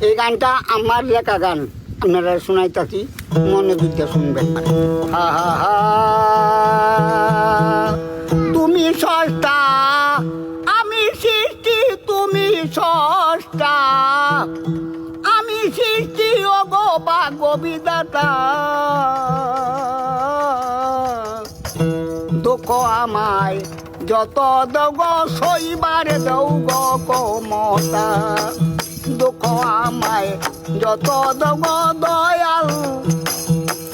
এই গানটা আমার লেখা গান। আপনারা শোনাই থাকি, মনে দিতে শুনবেন। হা হা হা। তুমি সস্তা, আমি সৃষ্টি, তুমি সস্তা। আমি সৃষ্টি গো বা গোবিদাতা দুঃখ আমায় যত দগ, সইবার দৌগ কমতা। দুঃখ আমায় যত দগ দয়াল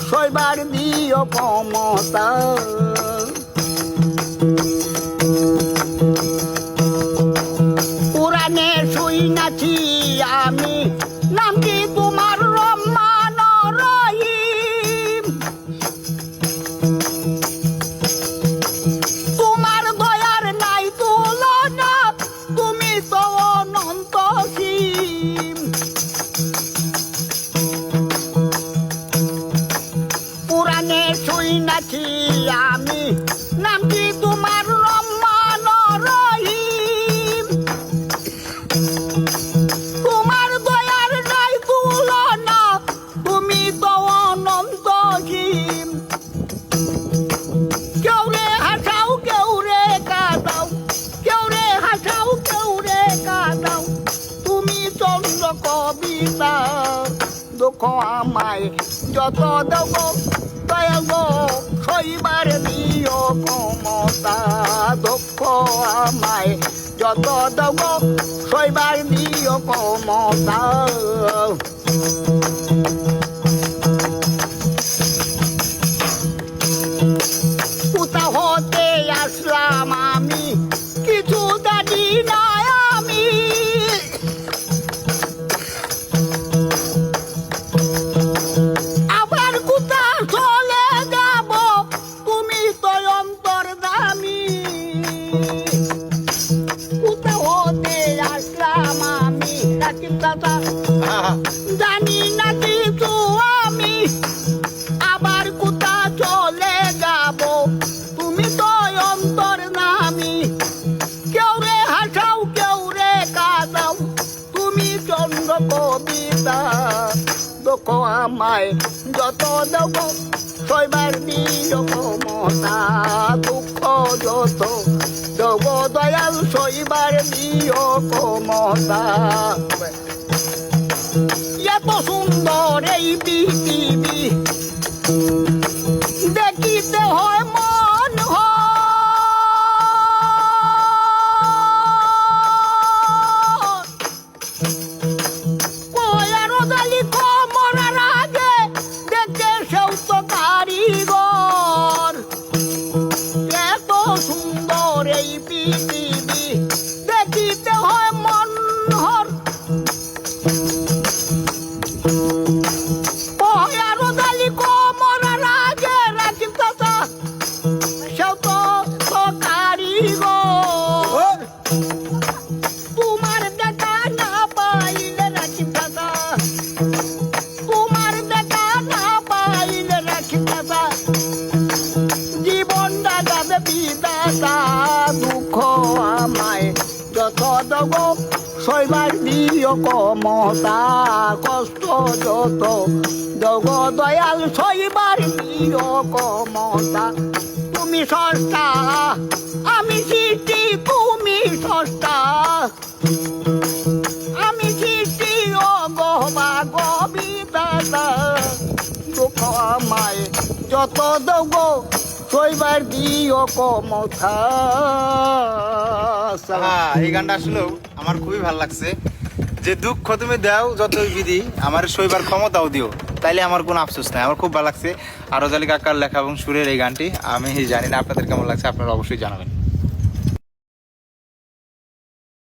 শৈবার দিও কমতা পুরাণে শুই নাচি আমি আমি নাম কি তোমার রহমান রহিম। তোমার দয়ার নাই তুলনা, তুমি তো অনন্ত সীম কেউ রে হাসাও, কেউ রে কাঁদাও, কেউ রে হাসাও, কেউ রে কাঁদাও। তুমি চন্দ্র কবিতা দুঃখ আমায় যত দেব দয়া গো সইবার দিও ক্ষমতা দুঃখ আমায় যত দেব সইবার দিও ক্ষমতা। রাকিব দাদা জানি না কিছু আমি। আবার কোথা চলে যাব? তুমি তো অন্তর নামি। কেউ রে হাসাও, কেউ রে কাঁদাও। তুমি চন্দ্র কবিতা দুঃখ আমায় যত দেব। সইবার দিও ক্ষমতা, দুঃখ, যত। দেব দয়াল সইবার দিও ক্ষমতা। এত সুন্দর এই পৃথিবী, দেখিতে হয় মন কয়ারদালি কমরার আগে দেখে সেও তো পৃথিবী দেখিতে হয় মনোহর কয়ারদালি কমরার আগে রাখি কথা সেও তো তো কারিগর তোমার দেখা না পাইলে রাখি দাদা তোমার দেখা না পাইলে রাখি দাদা জীবনটা যাবে বিদাতা দুঃখ আমায়। যত দেব শৈবার দিও কমতা কষ্ট যত। দেব দয়াল শৈবার দিও কমতা তুমি সস্তা যত দেব শৈবার দিও কমথা এই গানটা আসলেও আমার খুবই ভালো লাগছে। যে দুঃখ তুমি দাও যতই বিধি, আমার শৈবার ক্ষমতাও দিও। তাইলে আমার কোনো আফসোস নাই, আমার খুব ভালো লাগছে। আর জালি কাকার লেখা এবং সুরের এই গানটি, আমি জানি না আপনাদের কেমন লাগছে, আপনারা অবশ্যই জানাবেন।